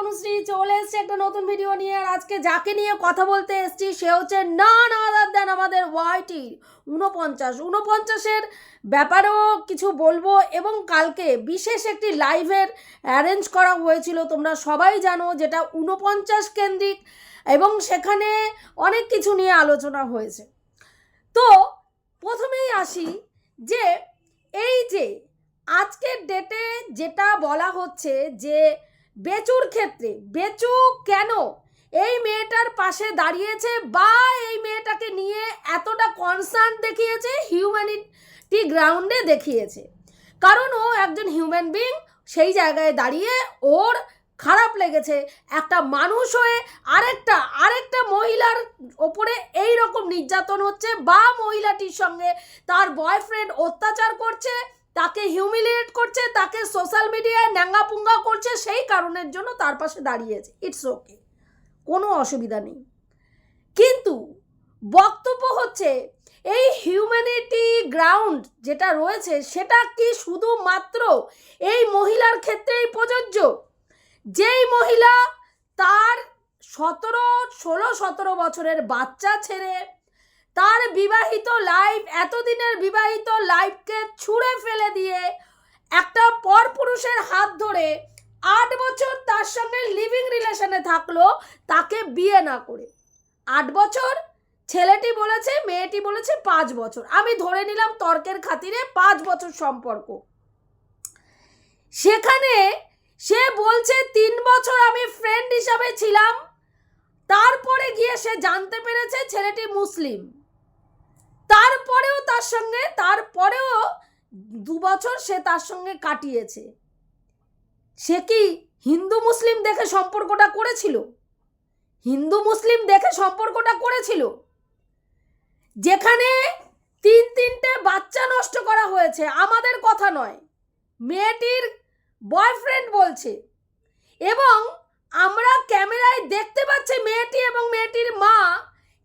তনুশ্রী চলে এসছে একটা নতুন ভিডিও নিয়ে। আর আজকে যাকে নিয়ে কথা বলতে এসছি, সে হচ্ছে না না আদার দেন আমাদের ওয়াইটি উনপঞ্চাশ উনপঞ্চাশের ব্যাপারেও কিছু বলব এবং কালকে বিশেষ একটি লাইভের অ্যারেঞ্জ করা হয়েছিল, তোমরা সবাই জানো, যেটা উনপঞ্চাশ কেন্দ্রিক এবং সেখানে অনেক কিছু নিয়ে আলোচনা হয়েছে। তো প্রথমেই আসি যে, এই যে আজকের ডেটে যেটা বলা হচ্ছে যে বেচুর ক্ষেত্রে, বেচু কেন? এই মেয়েটার পাশে দাঁড়িয়েছে বা এই মেয়েটাকে নিয়ে এতটা কনসার্ন দেখিয়েছে হিউম্যানিটি গ্রাউন্ডে দেখিয়েছে। কারণ ও একজন হিউম্যান বিং সেই জায়গায় দাঁড়িয়ে ওর খারাপ লেগেছে। একটা মানুষ হয়ে আরেকটা আরেকটা মহিলার ওপরে এই রকম নির্যাতন হচ্ছে বা মহিলাটির সঙ্গে তার বয়ফ্রেন্ড অত্যাচার করছে। তাকে হিউমিলিয়েট করছে, তাকে সোশ্যাল মিডিয়ায় ন্যাঙ্গাপুঙ্গা করছে, সেই কারণের জন্য তার পাশে দাঁড়িয়েছে। ইটস ওকে কোনো অসুবিধা নেই। কিন্তু বক্তব্য হচ্ছে, এই হিউম্যানিটি গ্রাউন্ড যেটা রয়েছে, সেটা কি শুধুমাত্র এই মহিলার ক্ষেত্রেই প্রযোজ্য? যেই মহিলা তার সতেরো, ষোলো, সতেরো বছরের বাচ্চা ছেড়ে তার বিবাহিত লাইফ এতদিনের বিবাহিত লাইফকে ছুঁড়ে ফেলে দিয়ে একটা পরপুরুষের হাত ধরে আট বছর তার সঙ্গে লিভিং রিলেশনে থাকল, তাকে বিয়ে না করে। আট বছর? ছেলেটি বলেছে, মেয়েটি বলেছে পাঁচ বছর। আমি ধরে নিলাম তর্কের খাতিরে পাঁচ বছর সম্পর্ক। সেখানে সে বলছে, তিন বছর আমি ফ্রেন্ড হিসাবে ছিলাম। তারপরে গিয়ে সে জানতে পেরেছে ছেলেটি মুসলিম। তারপরেও তার সঙ্গে, তারপরেও দু বছর সে তার সঙ্গে কাটিয়েছে। সে কি হিন্দু মুসলিম দেখে সম্পর্কটা করেছিল? হিন্দু মুসলিম দেখে সম্পর্কটা করেছিল? যেখানে তিন তিনটে বাচ্চা নষ্ট করা হয়েছে, আমাদের কথা নয়, মেয়েটির বয়ফ্রেন্ড বলছে। এবং আমরা ক্যামেরায় দেখতে পাচ্ছি মেয়েটি এবং মেয়েটির মা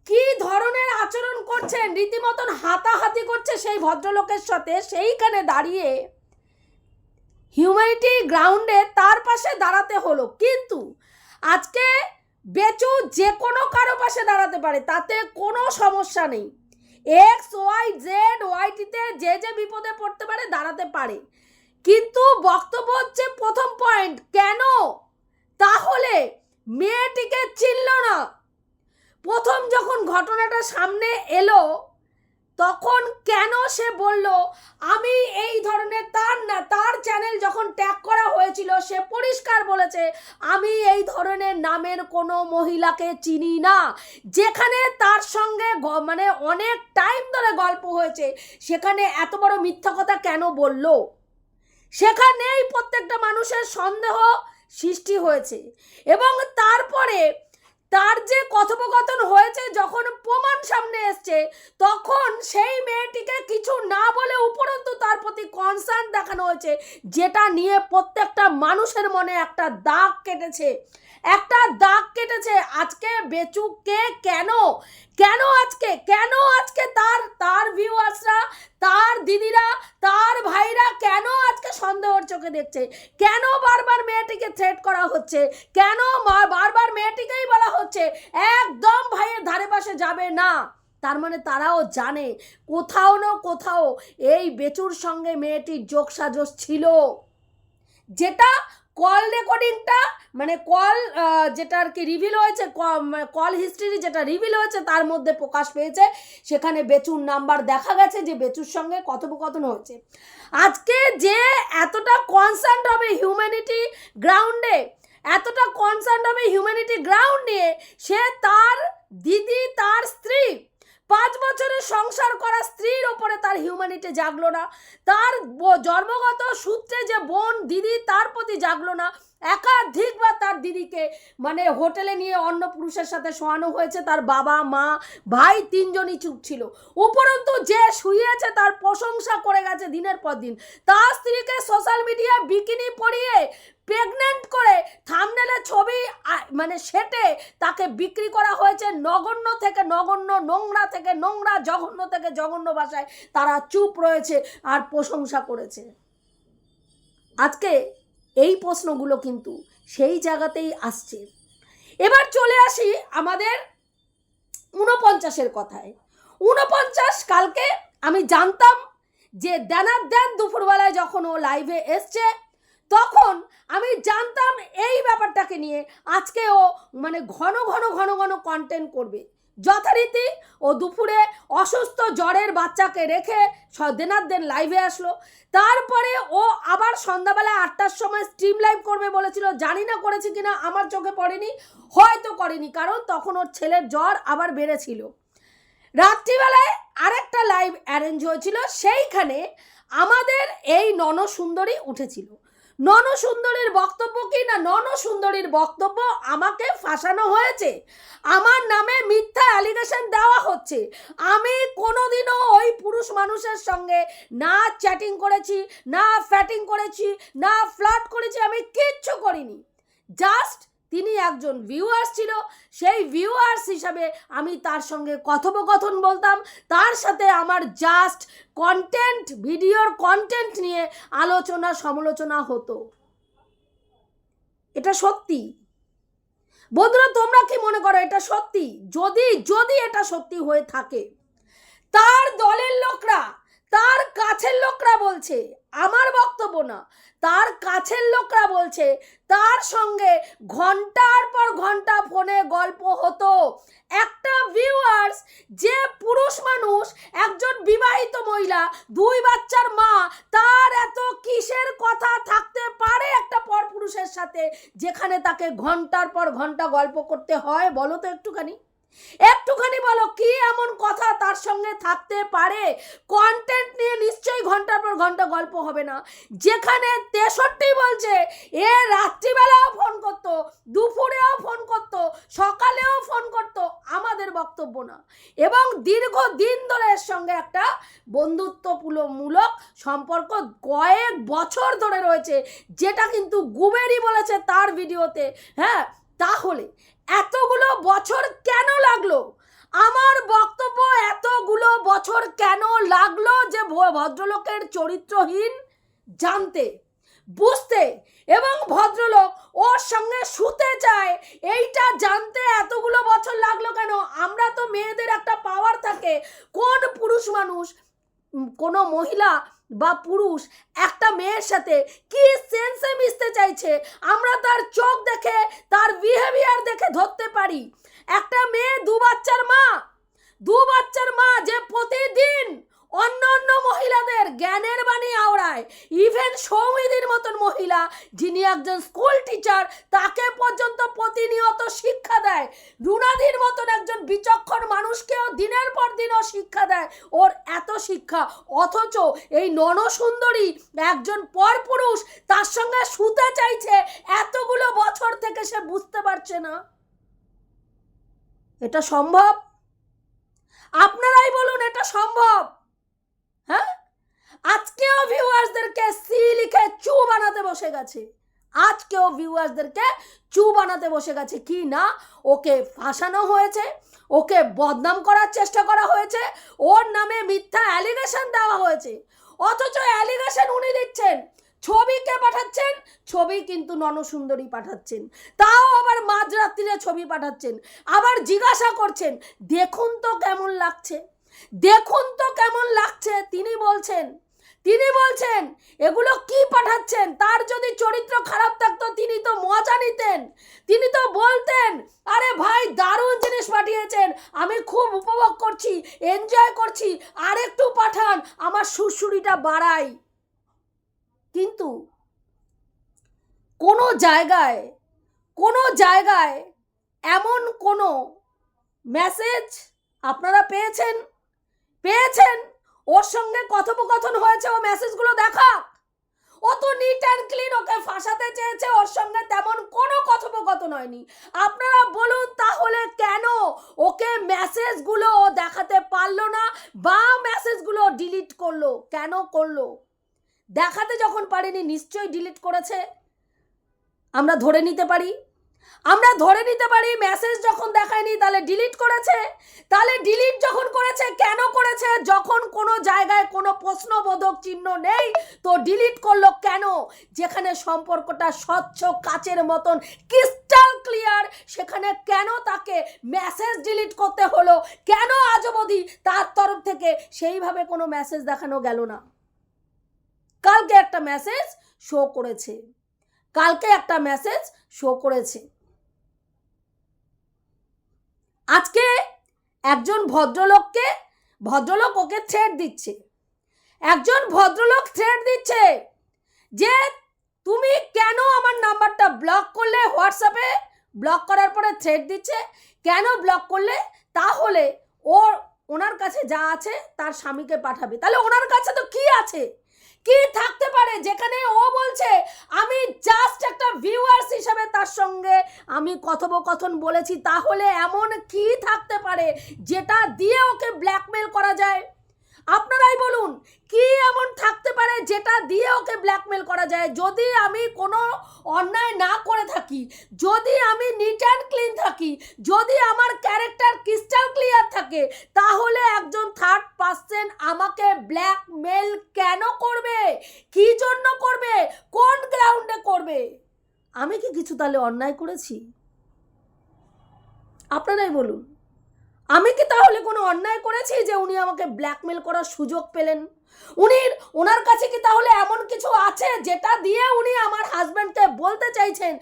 কি ধরনের আচরণ করছেন? রীতিমতন হাতাহাতি করছে সেই ভদ্রলোকের সাথে, সেইখানে দাঁড়িয়ে হিউম্যানিটি গ্রাউন্ডে তার পাশে দাঁড়াতে হলো। কিন্তু আজকে বেচু যে কোনো কারও পাশে দাঁড়াতে পারে, তাতে কোনো সমস্যা নেই। এক্স ওয়াই জেড ওয়াইটিতে যে যে বিপদে পড়তে পারে, দাঁড়াতে পারে। কিন্তু বক্তব্য হচ্ছে প্রথম পয়েন্ট কেন? তাহলে মেয়েটিকে চিনল না। প্রথম যখন ঘটনাটা সামনে এলো, তখন কেন সে বলল, আমি এই ধরনের তার না, তার চ্যানেল যখন ট্যাগ করা হয়েছিল, সে পরিষ্কার বলেছে, আমি এই ধরনের নামের কোনো মহিলাকে চিনি না। যেখানে তার সঙ্গে মানে অনেক টাইম ধরে গল্প হয়েছে, সেখানে এত বড় মিথ্যা কথা কেন বলল? সেখানেই প্রত্যেকটা মানুষের সন্দেহ সৃষ্টি হয়েছে। এবং তারপরে তার যে কথোপকথন হয়েছে যখন প্রমাণ সামনে এসছে, তখন সেই মেয়েটিকে কিছু না বলে উপরন্তু তার প্রতি কনসার্ন দেখানো হয়েছে, যেটা নিয়ে প্রত্যেকটা মানুষের মনে একটা দাগ কেটেছে। একটা দাগ কেটেছে। আজকে বেচুকে কেন? কেন আজকে? কেন আজকে তার তার ভিউয়ার্সরা তার দিদিরা, তার ভাইরা কেন আজকে সন্দেহর চোখে দেখছে? কেন বারবার মেয়েটিকে থ্রেট করা হচ্ছে? কেন বারবার মেয়েটিকেই বলা হচ্ছে? একদম ভাইয়ের ধারে পাশে যাবে না। তার মানে তারাও জানে, কোথাও না কোথাও এই বেচুর সঙ্গে মেয়েটির যোগ সাজস ছিল। যেটা কল রেকর্ডিংটা মানে কল যেটা আর কি রিভিল হয়েছে কল হিস্ট্রি যেটা রিভিল হয়েছে, তার মধ্যে প্রকাশ পেয়েছে। সেখানে বেচুর নাম্বার দেখা গেছে যে বেচুর সঙ্গে কথোপকথন হয়েছে। আজকে যে এতটা কনসার্ন হবে হিউম্যানিটি গ্রাউন্ডে এতটা কনসার্ন হবে হিউম্যানিটি গ্রাউন্ড নিয়ে, সে তার দিদি, তার স্ত্রী পাঁচ বছরের সংসার করা স্ত্রীর ওপরে তার হিউম্যানিটি জাগলো না। তার জন্মগত সূত্রে যে বোন, দিদি, তার প্রতি জাগলো না। একাধিকবার তার দিদিকে মানে হোটেলে নিয়ে অন্য পুরুষের সাথে শোয়ানো হয়েছে। তার বাবা, মা, ভাই তিনজনই চুপ ছিল। উপরন্তু যে শুয়েছে তার প্রশংসা করে গেছে দিনের পর দিন। তার স্ত্রীকে সোশ্যাল মিডিয়া বিকিনি পরিয়ে প্রেগনেন্ট করে থামনেলে ছবি মানে সেটে তাকে বিক্রি করা হয়েছে নগণ্য থেকে নগণ্য, নোংরা থেকে নোংরা, জঘন্য থেকে জঘন্য ভাষায় তারা চুপ রয়েছে আর প্রশংসা করেছে। আজকে এই প্রশ্নগুলো কিন্তু সেই জায়গাতেই আসছে। এবার চলে আসি আমাদের ঊনপঞ্চাশের কথায়। ঊনপঞ্চাশ, কালকে আমি জানতাম যে দেনার দেন দুপুরবেলায় যখন ও লাইভে এসছে তখন আমি জানতাম এই ব্যাপারটাকে নিয়ে আজকে ও মানে ঘন ঘন ঘন ঘন কন্টেন্ট করবে। যথারীতি ও দুপুরে অসুস্থ জ্বরের বাচ্চাকে রেখে দেনার দেন লাইভে আসলো। তারপরে ও আবার সন্ধ্যাবেলায় আটটার সময় স্ট্রিম লাইভ করবে বলেছিল, জানি না করেছে কিনা, আমার চোখে পড়েনি, হয়তো করেনি, কারণ তখন ওর ছেলের জ্বর আবার বেড়েছিল। রাত্রিবেলায় আরেকটা লাইভ অ্যারেঞ্জ হয়েছিল, সেইখানে আমাদের এই নন সুন্দরী উঠেছিল। ননসুন্দরীর বক্তব্য কি না নন ননসুন্দরীর বক্তব্য আমাকে ফাঁসানো হয়েছে? আমার নামে মিথ্যা অ্যালিগেশন দেওয়া হচ্ছে। আমি কোনোদিনও ওই পুরুষ মানুষের সঙ্গে না চ্যাটিং করেছি, না ফ্যাটিং করেছি, না ফ্লাট করেছি আমি কিচ্ছু করিনি। জাস্ট তিনি একজন ভিউয়ার্স ছিল। সেই ভিউয়ার্স হিসাবে আমি তার সঙ্গে কথোপকথন বলতাম। তার সাথে আমার জাস্ট কন্টেন্ট ভিডিওর কন্টেন্ট নিয়ে আলোচনা, সমালোচনা হতো। এটা সত্যি? বন্ধুরা, তোমরা কি মনে করো এটা সত্যি? যদি যদি এটা সত্যি হয়ে থাকে, তার দলের লোকরা, তার কাছের লোকরা বলছে আমার বক্তব্য না। তার কাছের লোকরা বলছে, তার সঙ্গে ঘণ্টার পর ঘণ্টা ফোনে গল্প হতো। একটা ভিউয়ার্স যে পুরুষ মানুষ, একজন বিবাহিত মহিলা, দুই বাচ্চার মা, তার এত কিসের কথা থাকতে পারে একটা পরপুরুষের সাথে, যেখানে তাকে ঘণ্টার পর ঘণ্টা গল্প করতে হয়? বলো তো একটুখানি। একটুখানি বলো, কি এমন কথা তার সঙ্গে থাকতে পারে? কন্টেন্ট নিয়ে নিশ্চয়ই ঘণ্টার পর ঘণ্টা গল্প হবে না। যেখানে তেষট্টি বলছে, এ রাত্রিবেলাও ফোন করতো, দুপুরেও ফোন করতো, সকালেও ফোন করতো, আমাদের বক্তব্য না। এবং দীর্ঘ দিন ধরে এর সঙ্গে একটা বন্ধুত্বপূর্ণমূলক সম্পর্ক কয়েক বছর ধরে রয়েছে, যেটা কিন্তু গুবেরি বলেছে তার ভিডিওতে হ্যাঁ? তাহলে এতগুলো বছর কেন লাগল? আমার বক্তব্য এতগুলো বছর কেন লাগল যে ভদ্রলোকের চরিত্রহীন? জানতে, বুঝতে এবং ভদ্রলোক ওর সঙ্গে শুতে চায়, এইটা জানতে এতগুলো বছর লাগল কেন? আমরা তো মেয়েদের একটা পাওয়ার থাকে। কোন পুরুষ মানুষ কোনো মহিলা বা পুরুষ, একটা মেয়ের সাথে কি সেন্সে মিশতে চাইছে? আমরা তার চোখ দেখে, তার বিহেভিয়ার দেখে ধরতে পারি। একটা মেয়ে দু বাচ্চার মা, দু বাচ্চার মা যে প্রতিদিন অন্য অন্য মহিলাদের জ্ঞানের বাণী আওড়ায়। ইভেন সৌমিদির মতন মহিলা, যিনি একজন স্কুল টিচার তাকে পর্যন্ত প্রতিনিয়ত শিক্ষা দেয়। রুনাদির মতন একজন বিচক্ষণ মানুষকেও দিনের পর দিনও শিক্ষা দেয়। ওর এত শিক্ষা, অথচ এই ননসুন্দরী একজন পরপুরুষ, তার সঙ্গে শুতে চাইছে এতগুলো বছর থেকে সে বুঝতে পারছে না। এটা সম্ভব? আপনারাই বলুন, এটা সম্ভব? হ্যাঁ? আজকেও ভিউয়ার্সদেরকে সি লিখে চু বানাতে বসে গেছে। আজকেও ভিউয়ার্সদেরকে চু বানাতে বসে গেছে। কি না? ওকে ফাঁসানো হয়েছে, ওকে বদনাম করার চেষ্টা করা হয়েছে, ওর নামে মিথ্যা অ্যালিগেশন দেওয়া হয়েছে। অথচ অ্যালিগেশন উনি দিচ্ছেন ছবিকে পাঠাচ্ছেন? ছবি কিন্তু ননসুন্দরী পাঠাচ্ছেন। তাও আবার মাঝরাত্রিরে ছবি পাঠাচ্ছেন, আবার জিজ্ঞাসা করছেন, দেখুন তো কেমন লাগছে। দেখুন তো কেমন লাগছে। তিনি বলছেন তিনি বলছেন, এগুলো কি পাঠাচ্ছেন? তার যদি চরিত্র খারাপ থাকতো, তিনি তো মজা নিতেন। তিনি তো বলতেন, আরে ভাই, দারুণ জিনিস পাঠিয়েছেন। আমি খুব উপভোগ করছি এনজয় করছি। আর একটু পাঠান, আমার সুরসুরিটা বাড়াই। কিন্তু কোনো জায়গায় কোনো জায়গায় এমন কোনো মেসেজ আপনারা পেয়েছেন? পেয়েছেন? ওর সঙ্গে কথোপকথন হয়েছে, ও মেসেজগুলো দেখা ও তো নিট অ্যান্ড ক্লিন ওকে ফাঁসাতে চেয়েছে, ওর সঙ্গে তেমন কোনো কথোপকথন হয়নি। আপনারা বলুন তাহলে কেন ওকে মেসেজগুলো ও দেখাতে পারল না বা মেসেজগুলো ডিলিট করল? কেন করল? দেখাতে যখন পারেনি, নিশ্চয়ই ডিলিট করেছে। আমরা ধরে নিতে পারি? আমরা ধরে নিতে পারি মেসেজ যখন দেখায়নি, তাহলে ডিলিট করেছে। তাহলে ডিলিট যখন করেছে, কেন করেছে? যখন কোনো জায়গায় কোনো প্রশ্নবোধক চিহ্ন নেই, তো ডিলিট করল কেন? যেখানে সম্পর্কটা স্বচ্ছ, কাচের মতন ক্রিস্টাল ক্লিয়ার সেখানে কেন তাকে মেসেজ ডিলিট করতে হলো? কেন আজ অবধি তার তরফ থেকে সেইভাবে কোনো মেসেজ দেখানো গেল না? কালকে একটা মেসেজ শো করেছে। কালকে একটা মেসেজ শো করেছে। আজকে একজন ভদ্রলোককে, ভদ্রলোক ওকে থ্রেড দিচ্ছে। একজন ভদ্রলোক থ্রেড দিচ্ছে যে, তুমি কেন আমার নাম্বারটা ব্লক করলে হোয়াটসঅ্যাপে ব্লক করার পরে থ্রেড দিচ্ছে। কেন ব্লক করলে? তাহলে ওর, ওনার কাছে যা আছে তার স্বামীকে পাঠাবে। তাহলে ওনার কাছে তো কি আছে? কি থাকতে পারে যেখানে ও বলছে, আমি জাস্ট একটা ভিউয়ার্স হিসাবে তার সঙ্গে আমি কথোপকথন বলেছি, তাহলে এমন কি থাকতে পারে যেটা দিয়ে ওকে ব্ল্যাকমেল করা যায়? আপনারাই বলুন, কি এমন থাকতে পারে যেটা দিয়ে ওকে ব্ল্যাকমেল করা যায়? যদি আমি কোনো অন্যায় না করে থাকি, যদি আমি নিট অ্যান্ড ক্লিন থাকি, যদি আমার ক্যারেক্টার ক্রিস্টাল ক্লিয়ার থাকে, তাহলে একজন থার্ড পার্সন আমাকে ব্ল্যাকমেল কেন করবে? কি জন্য করবে? কোন গ্রাউন্ডে করবে? আমি কি কিছু তাহলে অন্যায় করেছি? আপনারাই বলুন। আমি কি তাহলে কোনো অন্যায় করেছি যে উনি আমাকে ব্ল্যাকমেল করার সুযোগ পেলেন? উনি ওনার কাছে কি তাহলে এমন কিছু আছে যেটা দিয়ে উনি আমার হাজব্যান্ডকে বলতে চাইছেন?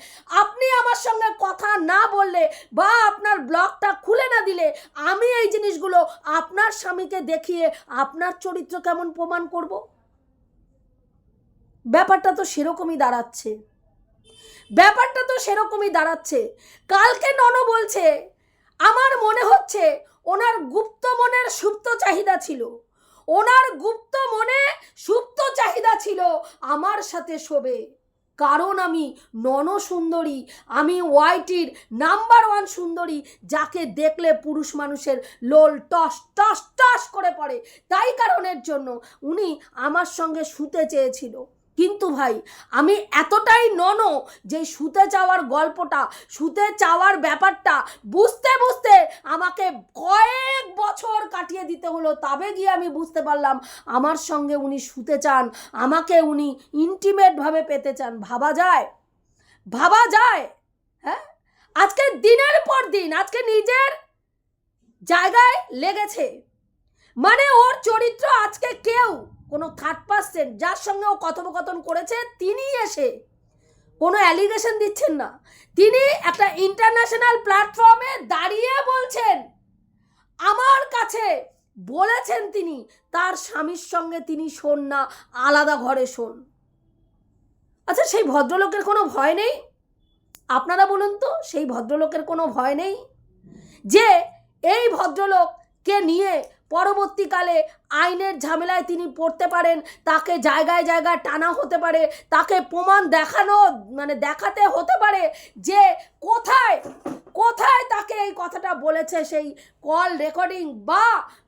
আপনি আমার সঙ্গে কথা না বললে বা আপনার ব্লগটা খুলে না দিলে আমি এই জিনিসগুলো আপনার স্বামীকে দেখিয়ে আপনার চরিত্র কেমন প্রমাণ করব? ব্যাপারটা তো সেরকমই দাঁড়াচ্ছে। ব্যাপারটা তো সেরকমই দাঁড়াচ্ছে। কালকে নন বলছে আমার মনে হচ্ছে ওনার গুপ্ত মনের সুপ্ত চাহিদা ছিল। ওনার গুপ্ত মনে সুপ্ত চাহিদা ছিল আমার সাথে শোবে। কারণ আমি নন সুন্দরী আমি ওয়াইটির নাম্বার ওয়ান সুন্দরী, যাকে দেখলে পুরুষ মানুষের লোল টস টস টস করে পড়ে। তাই কারণের জন্য উনি আমার সঙ্গে শুতে চেয়েছিল। কিন্তু ভাই, আমি এতটাই নন যে শুতে চাওয়ার গল্পটা, শুতে চাওয়ার ব্যাপারটা বুঝতে বুঝতে আমাকে কয়েক বছর কাটিয়ে দিতে হলো, তবে গিয়ে আমি বুঝতে পারলাম আমার সঙ্গে উনি শুতে চান, আমাকে উনি ইন্টিমেটভাবে পেতে চান। ভাবা যায়? ভাবা যায়? হ্যাঁ? আজকে দিনের পর দিন, আজকে নিজের জায়গায় লেগেছে। মানে ওর চরিত্র আজকে কেউ কোনো থার্ড পার্সন যার সঙ্গে ও কথোপকথন করেছে তিনি এসে কোনো অ্যালিগেশন দিচ্ছেন না। তিনি একটা ইন্টারন্যাশনাল প্ল্যাটফর্মে দাঁড়িয়ে বলছেন, আমার কাছে বলেছেন তিনি, তার স্বামীর সঙ্গে তিনি শোন না, আলাদা ঘরে শোন। আচ্ছা সেই ভদ্রলোকের কোনো ভয় নেই? আপনারা বলুন তো, সেই ভদ্রলোকের কোনো ভয় নেই? যে এই ভদ্রলোককে নিয়ে পরবর্তীকালে আইনের ঝামেলায় তিনি পড়তে পারেন, তাকে জায়গায় জায়গায় টানা হতে পারে, তাকে প্রমাণ দেখানো মানে দেখাতে হতে পারে যে কোথায় কোথায় তাকে এই কথাটা বলেছে সেই কল রেকর্ডিং বা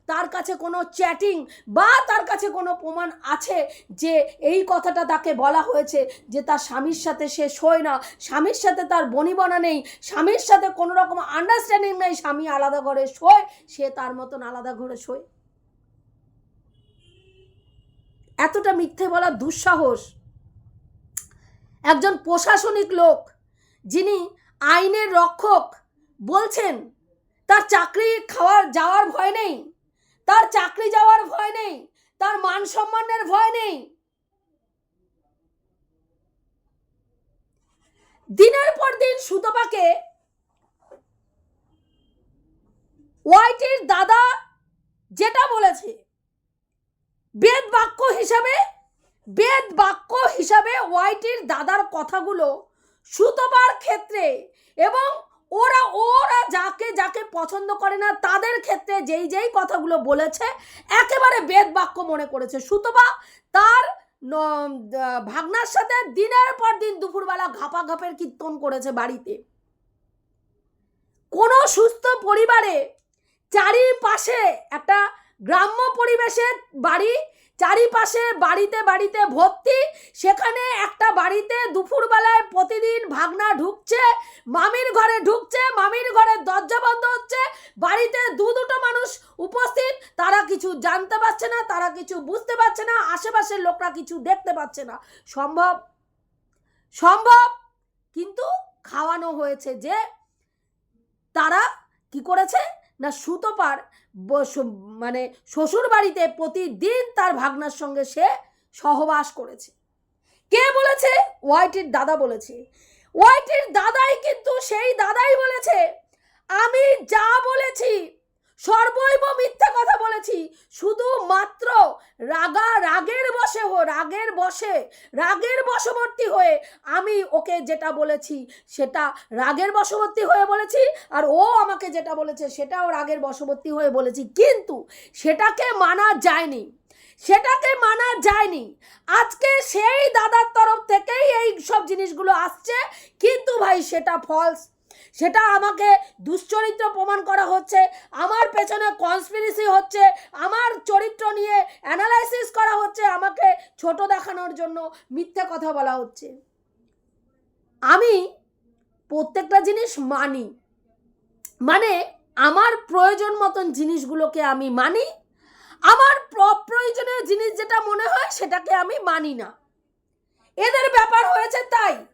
তার কাছে কোনো চ্যাটিং বা তার কাছে কোনো প্রমাণ আছে যে এই কথাটা তাকে বলা হয়েছে, যে তার স্বামীর সাথে সে শোয় না, স্বামীর সাথে তার বনিবনা নেই, স্বামীর সাথে কোনো রকম আন্ডারস্ট্যান্ডিং নেই, স্বামী আলাদা ঘরে শোয়, সে তার মতন আলাদা ঘরে শোয়? এতটা মিথ্যে বলা দুঃসাহস। একজন প্রশাসনিক লোক যিনি আইনের রক্ষক বলছেন, তার চাকরি খাওয়ার যাওয়ার ভয় নেই। তার চাকরি যাওয়ার ভয় নেই, তার মান সম্মানের ভয় নেই। দিনের পর দিন সুতপাকে ওয়াইটির দাদা যেটা বলেছে, বেদ বাক্য হিসাবে, বেদ বাক্য হিসাবে ওয়াইটির দাদার কথাগুলো সুতপার ক্ষেত্রে এবং ওরা ওরা যাকে যাকে পছন্দ করে না, তাদের ক্ষেত্রে যেই যেই কথাগুলো বলেছে, একেবারে বেদ বাক্য মনে করেছে। সুতবা তার ভাগনার সাথে দিনের পর দিন দুপুরবেলা ঘাপা ঘাপের কীর্তন করেছে বাড়িতে। কোনো সুস্থ পরিবারে চারিপাশে একটা গ্রাম্য পরিবেশের বাড়ি চারিপাশে বাড়িতে বাড়িতে ভর্তি। সেখানে একটা বাড়িতে দুপুরবেলায় প্রতিদিন ভাগনা ঢুকছে, মামির ঘরে ঢুকছে, মামির ঘরে দরজা বন্ধ হচ্ছে, বাড়িতে দু দুটো মানুষ উপস্থিত। তারা কিছু জানতে পারছে না, তারা কিছু বুঝতে পারছে না, আশেপাশের লোকরা কিছু দেখতে পাচ্ছে না। সম্ভব? সম্ভব? কিন্তু খাওয়ানো হয়েছে যে তারা কি করেছে? না সুতপার মানে শ্বশুর বাড়িতে প্রতিদিন তার ভাগনার সঙ্গে সে সহবাস করেছে। কে বলেছে? ওয়াইটির দাদা বলেছে। ওয়াইটির দাদাই কিন্তু সেই দাদাই বলেছে, আমি যা বলেছি, সর্বৈব মিথ্যা কথা বলেছি শুধু মাত্র রাগা রাগের বসে হো, রাগের বসে রাগের বশবর্তী হয়ে আমি ওকে যেটা বলেছি সেটা রাগের বশবর্তী হয়ে বলেছি আর ও আমাকে যেটা বলেছে সেটাও রাগের বশবর্তী হয়ে বলেছি। কিন্তু সেটাকে মানা যায়নি, সেটাকে মানা যায়নি। আজকে সেই দাদার তরফ থেকেই এই সব জিনিসগুলো আসছে। কিন্তু ভাই সেটা ফলস সেটা আমাকে দুশ্চরিত্র প্রমাণ করা হচ্ছে, আমার পেছনে কনস্পিরেসি হচ্ছে, আমার চরিত্র নিয়ে অ্যানালাইসিস করা হচ্ছে, আমাকে ছোট দেখানোর জন্য মিথ্যে কথা বলা হচ্ছে। আমি প্রত্যেকটা জিনিস মানি। মানে আমার প্রয়োজন মতন জিনিসগুলোকে আমি মানি, আমার প্রয়োজনীয় জিনিস যেটা মনে হয় সেটাকে আমি মানি না। এদের ব্যাপার হয়েছে তাই।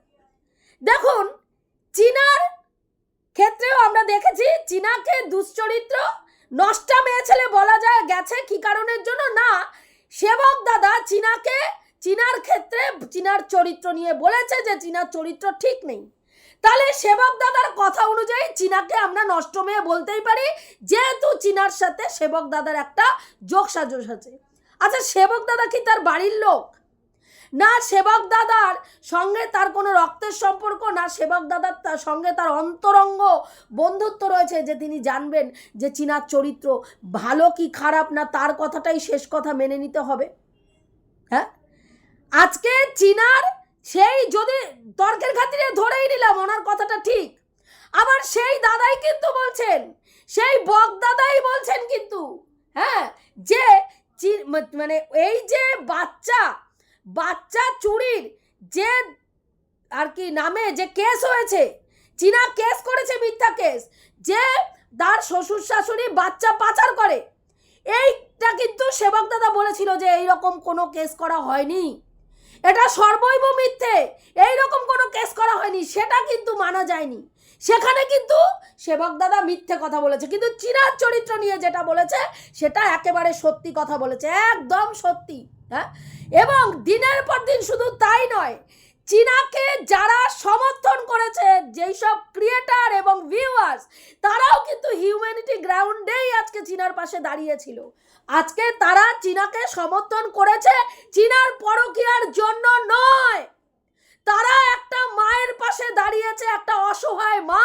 দেখুন, চীনার ক্ষেত্রেও আমরা দেখেছি চীনাকে দুশ্চরিত্র, নষ্টা মেয়ে ছেলে বলা যায়, গেছে কি কারণের জন্য? না, সেবক দাদা চীনাকে, চীনার ক্ষেত্রে চীনার চরিত্র নিয়ে বলেছে যে চীনার চরিত্র ঠিক নেই। তাহলে সেবক দাদার কথা অনুযায়ী চীনাকে আমরা নষ্ট মেয়ে বলতেই পারি, যেহেতু চীনার সাথে সেবক দাদার একটা যোগ সাজস আছে। আচ্ছা সেবক দাদা কি তার বাড়ির লোক? না, সেবক দাদার সঙ্গে তার কোনো রক্তের সম্পর্ক না, সেবক দাদার তার সঙ্গে তার অন্তরঙ্গ বন্ধুত্ব রয়েছে যে তিনি জানবেন যে চীনার চরিত্র ভালো কি খারাপ না, তার কথাটাই শেষ কথা মেনে নিতে হবে। হ্যাঁ? আজকে চীনার সেই যদি তর্কের খাতিরে ধরেই নিলাম ওনার কথাটা ঠিক, আবার সেই দাদাই কিন্তু বলছেন, সেই বক দাদাই বলছেন কিন্তু হ্যাঁ? যে মানে এই যে বাচ্চা বাচ্চা চুরির যে আর কি নামে যে কেস হয়েছে, চীনা কেস করেছে মিথ্যা কেস, যে তার শ্বশুর শাশুড়ি বাচ্চা পাচার করে, এইটা কিন্তু সেবক দাদা বলেছিল যে এইরকম কোনো কেস করা হয়নি। এটা সর্বৈব মিথ্যে, এইরকম কোনো কেস করা হয়নি, সেটা কিন্তু মানা যায়নি। সেখানে কিন্তু সেবক দাদা মিথ্যে কথা বলেছে, কিন্তু চীনার চরিত্র নিয়ে যেটা বলেছে, সেটা একেবারে সত্যি কথা বলেছে, একদম সত্যি হ্যাঁ? এবং দিনের পর দিন শুধু তাই নয়, চীনাকে যারা সমর্থন করেছে যেই সব ক্রিয়েটার এবং ভিউয়ার্স তারাও কিন্তু হিউম্যানিটি গ্রাউন্ডেই আজকে চীনার পাশে দাঁড়িয়েছিল। আজকে তারা চীনাকে সমর্থন করেছে, চীনার পরকীয়ার জন্য নয়। তারা একটা মায়ের পাশে দাঁড়িয়েছে, একটা অসহায় মা।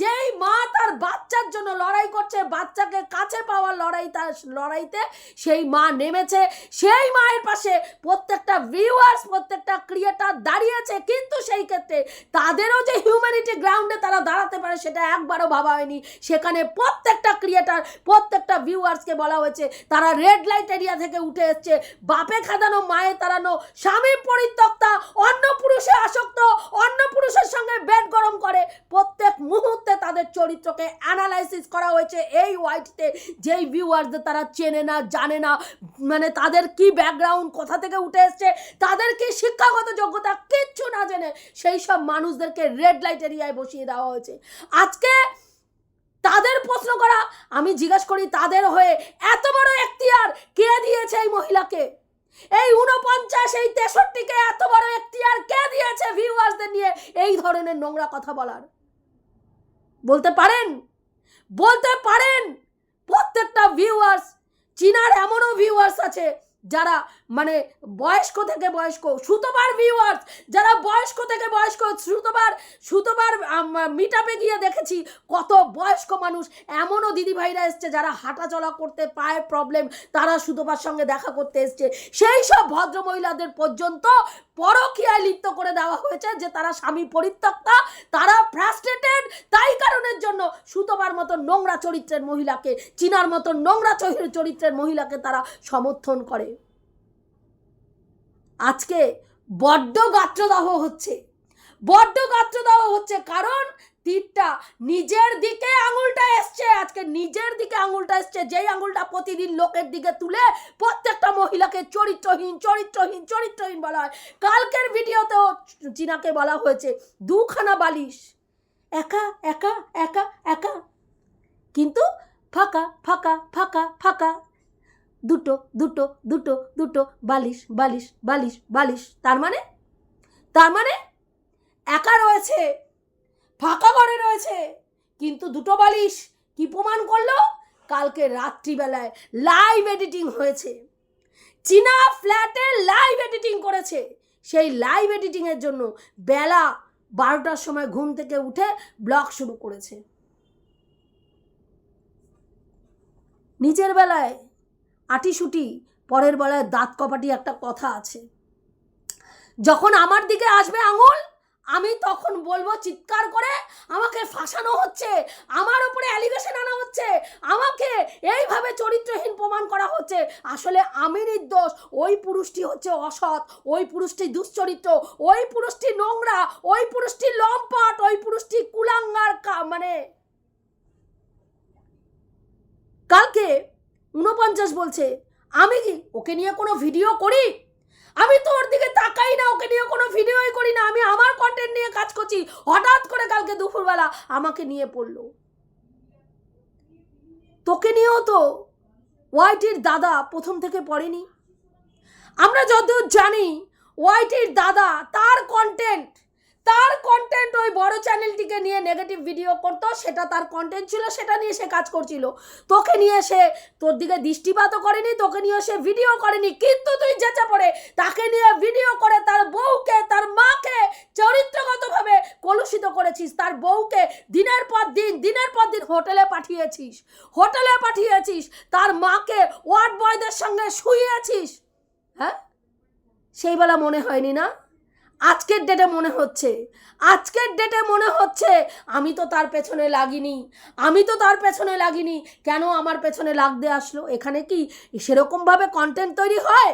যেই মা তার বাচ্চার জন্য লড়াই করছে, বাচ্চাকে কাছে পাওয়ার লড়াই তার লড়াইতে, সেই মা নেমেছে। সেই মায়ের পাশে প্রত্যেকটা ভিউয়ার্স প্রত্যেকটা ক্রিয়েটার দাঁড়িয়েছে। কিন্তু সেই ক্ষেত্রে তাদেরও যে হিউম্যানিটি গ্রাউন্ডে তারা দাঁড়াতে পারে, সেটা একবারও ভাবা হয়নি। সেখানে প্রত্যেকটা ক্রিয়েটার প্রত্যেকটা ভিউয়ার্সকে বলা হয়েছে, তারা রেড লাইট এরিয়া থেকে উঠে এসছে। বাপে খাদানো, মায়ে তাড়ানো, স্বামী পরিত্যক্তা, অন্য পুরুষে আসক্ত অন্য পুরুষের সঙ্গে বেড গরম করে। প্রত্যেক মুহূর্তে তাদের চরিত্রকে অ্যানালাইসিস করা হয়েছে এই ওয়াইটিতে যেই ভিউয়ার্সদের তারা চেনে না, জানে না মানে তাদের কি ব্যাকগ্রাউন্ড কোথা থেকে উঠে এসছে, তাদের কি শিক্ষাগত যোগ্যতা কিচ্ছু না জেনে সেই সব মানুষদেরকে রেড লাইট এরিয়ায় বসিয়ে দেওয়া হয়েছে। আজকে তাদের প্রশ্ন করা, আমি জিজ্ঞাসা করি তাদের হয়ে এত বড় এখতিয়ার কে দিয়েছে এই মহিলাকে? এই উনপঞ্চাশ এই তেষট্টিকে এত বড় এখতিয়ার কে দিয়েছে ভিউয়ার্সদের নিয়ে? এই ধরনের নোংরা কথা বলার। বলতে পারেন? বলতে পারেন? প্রত্যেকটা ভিউয়ার্স চীনার এমনও ভিউয়ার্স আছে যারা মানে বয়স্ক থেকে বয়স্ক, সুতোবার ভিউয়ার্স যারা বয়স্ক থেকে বয়স্ক, সুতোবার সুতোবার মিট আপে গিয়ে দেখেছি কত বয়স্ক মানুষ। এমনও দিদিভাইরা এসছে যারা হাঁটা চলা করতে পায় প্রবলেম তারা সুতোবার সঙ্গে দেখা করতে এসছে। সেই সব ভদ্র মহিলাদের পর্যন্ত পরকীয়ায় লিপ্ত করে দেওয়া হয়েছে যে তারা স্বামী পরিত্যক্তা, তারা ফ্রাস্ট্রেটেড তাই কারণের জন্য সুতোবার মতো নোংরা চরিত্রের মহিলাকে, চিনার মতো নোংরা চরিত্রের মহিলাকে তারা সমর্থন করে। আজকে বড্ড গাত্রদাহ হচ্ছে। বড্ড গাত্রদাহ হচ্ছে কারণ তীরটা নিজের দিকে আঙুলটা এসছে, আজকে নিজের দিকে আঙুলটা এসছে। যেই আঙুলটা প্রতিদিন লোকের দিকে তুলে প্রত্যেকটা মহিলাকে চরিত্রহীন চরিত্রহীন চরিত্রহীন বলা হয়। কালকের ভিডিওতেও চিনাকে বলা হয়েছে, দুখানা বালিশ। একা একা একা একা। কিন্তু ফাঁকা ফাঁকা ফাঁকা ফাঁকা। দুটো দুটো দুটো দুটো, বালিশ বালিশ বালিশ বালিশ। তার মানে? তার মানে? একা রয়েছে, ফাঁকা ঘরে রয়েছে, কিন্তু দুটো বালিশ কি প্রমাণ করল? কালকে রাত্রিবেলায় লাইভ এডিটিং হয়েছে। চীনা ফ্ল্যাটে লাইভ এডিটিং করেছে। সেই লাইভ এডিটিংয়ের জন্য বেলা বারোটার সময় ঘুম থেকে উঠে ব্লগ শুরু করেছে। নিজের বেলায় আটিসুটি পরের বেলায় দাঁত কপাটি একটা কথা আছে। যখন আমার দিকে আসবে আঙুল, আমি তখন বলব, চিৎকার করে আমাকে ফাঁসানো হচ্ছে, আমার উপরে অ্যালিগেশন আনা হচ্ছে, আমাকে এইভাবে চরিত্রহীন প্রমাণ করা হচ্ছে। আসলে আমি নির্দোষ, ওই পুরুষটি হচ্ছে অসৎ, ওই পুরুষটি দুশ্চরিত্র, ওই পুরুষটি নোংরা, ওই পুরুষটি লম্পট, ওই পুরুষটি কুলাঙ্গার মানে কালকে উনপঞ্চাশ বলছে। আমি কি ওকে নিয়ে কোনো ভিডিও করি? আমি তো ওর দিকে তাকাই না, ওকে নিয়ে কোনো ভিডিওই করি না। আমি আমার কন্টেন্ট নিয়ে কাজ করছি। হঠাৎ করে কালকে দুপুরবেলা আমাকে নিয়ে পড়ল। তোকে নিয়েও তো ওয়াইটির দাদা প্রথম থেকে পড়েনি। আমরা যতদূর জানি, ওয়াইটির দাদা তার কন্টেন্ট তার কন্টেন্ট ওই বড় চ্যানেলটিকে নিয়ে নেগেটিভ ভিডিও করতো, সেটা তার কন্টেন্ট ছিল, সেটা নিয়ে সে কাজ করছিল। তোকে নিয়ে সে তোর দিকে দৃষ্টিপাতও করেনি, তোকে নিয়ে সে ভিডিও করেনি, কিন্তু তুই যেচে পড়ে, তাকে নিয়ে ভিডিও করে তার বউকে, তার মাকে চরিত্রগতভাবে কলুষিত করেছিস। তার বউকে দিনের পর দিন, দিনের পর দিন হোটেলে পাঠিয়েছিস হোটেলে পাঠিয়েছিস, তার মাকে ওয়ার্ড বয়দের সঙ্গে শুইয়েছিস। হ্যাঁ? সেই বেলা মনে হয়নি না? আজকের ডেটে মনে হচ্ছে। আজকের ডেটে মনে হচ্ছে আমি তো তার পেছনে লাগিনি। আমি তো তার পেছনে লাগিনি। কেন আমার পেছনে লাগতে আসলো? এখানে কি সেরকমভাবে কন্টেন্ট তৈরি হয়?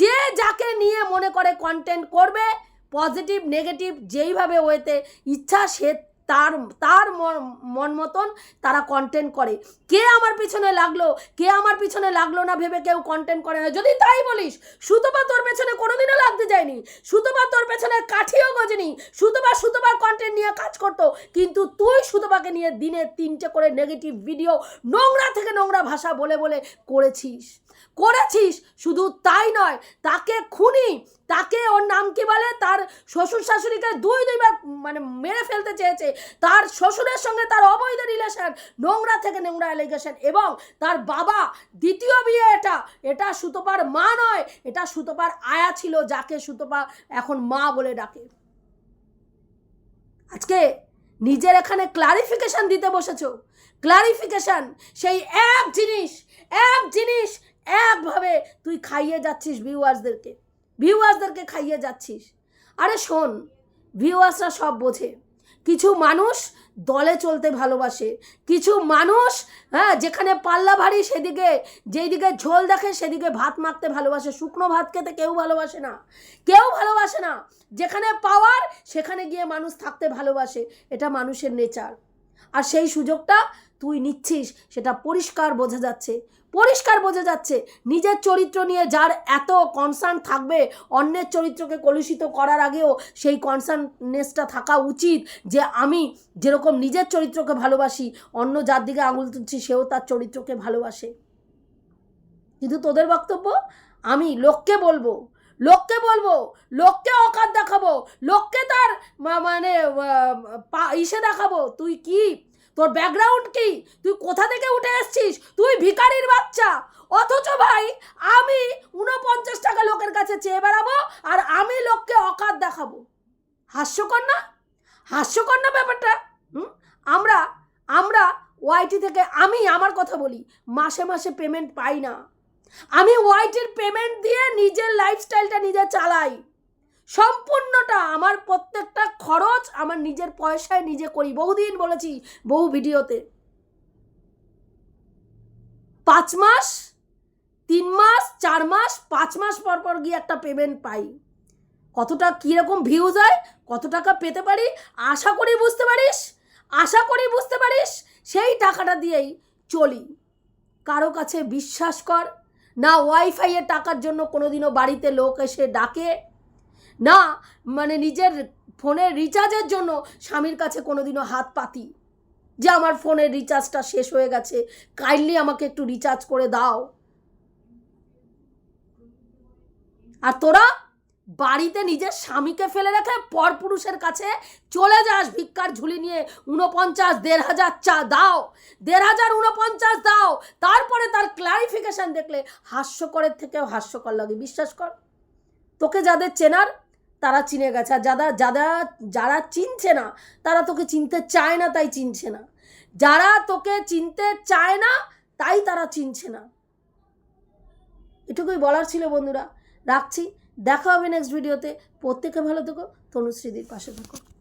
যে যাকে নিয়ে মনে করে কন্টেন্ট করবে পজিটিভ নেগেটিভ যেইভাবে ওয়েতে ইচ্ছা সে তার তার মন- মতন তারা কন্টেন্ট করে। কে আমার পিছনে লাগল? কে আমার পিছনে লাগল না ভেবে কেউ কন্টেন্ট করে না? যদি তাই বলিস, সুতপা তোর পেছনে কোনোদিনও লাগতে যায়নি। সুতপা তোর পেছনে কাঠিও গজেনি। সুতপা, সুতপার কন্টেন্ট নিয়ে কাজ করতো। কিন্তু তুই সুতপাকে নিয়ে দিনে তিনটে করে নেগেটিভ ভিডিও নোংরা থেকে নোংরা ভাষা বলে বলে করেছিস। করেছিস, শুধু তাই নয়, তাকে খুনি তাকে ওর নাম কি বলে? তার শ্বশুর শাশুড়িকে দুই দুইবার মানে মেরে ফেলতে চেয়েছে। তার শ্বশুরের সঙ্গে তার অবৈধ রিলেশন নোংরা থেকে নোংরা এলিগেশন এবং তার বাবা দ্বিতীয় বিয়ে এটা। এটা সুতপার মা নয়, এটা সুতপার আয়া ছিল, যাকে সুতপা এখন মা বলে ডাকে। আজকে নিজের এখানে ক্লারিফিকেশন দিতে বসেছ। ক্লারিফিকেশন সেই এক জিনিস এক জিনিস, একভাবে তুই খাইয়ে যাচ্ছিস ভিউয়ার্সদেরকে ভিউয়ার্সদেরকে খাইয়ে যাচ্ছিস। আরে শোন ভিউয়ার্সরা সব বোঝে। কিছু মানুষ দলে চলতে ভালোবাসে। কিছু মানুষ হ্যাঁ যেখানে পাল্লা ভারী সেদিকে যেই দিকে ঝোল দেখে সেদিকে ভাত মাখতে ভালোবাসে। শুকনো ভাত খেতে কেউ ভালোবাসে না। কেউ ভালোবাসে না। যেখানে পাওয়ার সেখানে গিয়ে মানুষ থাকতে ভালোবাসে। এটা মানুষের নেচার আর সেই সুযোগটা তুই নিচ্ছিস, সেটা পরিষ্কার বোঝা যাচ্ছে। পরিষ্কার বোঝা যাচ্ছে। নিজের চরিত্র নিয়ে যার এত কনসার্ন থাকবে, অন্যের চরিত্রকে কলুষিত করার আগেও সেই কনসার্ননেসটা থাকা উচিত যে আমি যেরকম নিজের চরিত্রকে ভালোবাসি, অন্য যার দিকে আঙুল তুলছি সেও তার চরিত্রকে ভালোবাসে। কিন্তু তোদের বক্তব্য? আমি লোককে বলব লোককে বলব, লোককে অকাত দেখাবো, লোককে তার মানে ইসে দেখাবো। তুই কি তোর ব্যাকগ্রাউন্ড কি? তুই কোথা থেকে উঠে এসছিস? তুই ভিখারির বাচ্চা। অথচ ভাই, আমি উনপঞ্চাশ টাকা লোকের কাছে চেয়ে বেড়াবো আর আমি লোককে অকাত দেখাবো। হাস্যকর না? হাস্যকর না ব্যাপারটা? হুম? আমরা আমরা ওয়াইটি থেকে আমি আমার কথা বলি, মাসে মাসে পেমেন্ট পাই না। আমি ওয়াইটির পেমেন্ট দিয়ে নিজের লাইফস্টাইলটা নিজে চালাই। সম্পূর্ণটা আমার প্রত্যেকটা খরচ আমার নিজের পয়সায় নিজে করি। বহুদিন বলেছি বহু ভিডিওতে। পাঁচ মাস, তিন মাস, চার মাস, পাঁচ মাস পর পর গিয়ে একটা পেমেন্ট পাই। কতটা কীরকম ভিউজ হয়, কত টাকা পেতে পারি, আশা করি বুঝতে পারিস, আশা করি বুঝতে পারিস, সেই টাকাটা দিয়েই চলি। কারও কাছে বিশ্বাস কর, না ওয়াইফাইয়ের টাকার জন্য কোনোদিনও বাড়িতে লোক এসে ডাকে না মানে নিজের ফোনের রিচার্জের জন্য স্বামীর কাছে কোনোদিনও হাত পাতি। যে আমার ফোনের রিচার্জটা শেষ হয়ে গেছে, কাইন্ডলি আমাকে একটু রিচার্জ করে দাও। আর তোরা বাড়িতে নিজের স্বামীকে ফেলে রেখে পরপুরুষের কাছে চলে যাস ভিক্ষার ঝুলি নিয়ে। উনপঞ্চাশ দেড় হাজার চা দাও, দেড় হাজার উনপঞ্চাশ দাও। তারপরে তার ক্লারিফিকেশন দেখলে হাস্যকরের থেকেও হাস্যকর লাগে, বিশ্বাস কর। তোকে যাদের চেনার, তারা চিনে গেছে। আর যারা যারা যারা চিনছে না, তারা তোকে চিনতে চায় না, তাই চিনছে না। যারা তোকে চিনতে চায় না, তাই তারা চিনছে না। এটুকুই বলার ছিল বন্ধুরা। রাখছি। দেখা হবে নেক্সট ভিডিওতে প্রত্যেকে ভালো থেকো। তনুশ্রীদির পাশে থাকো।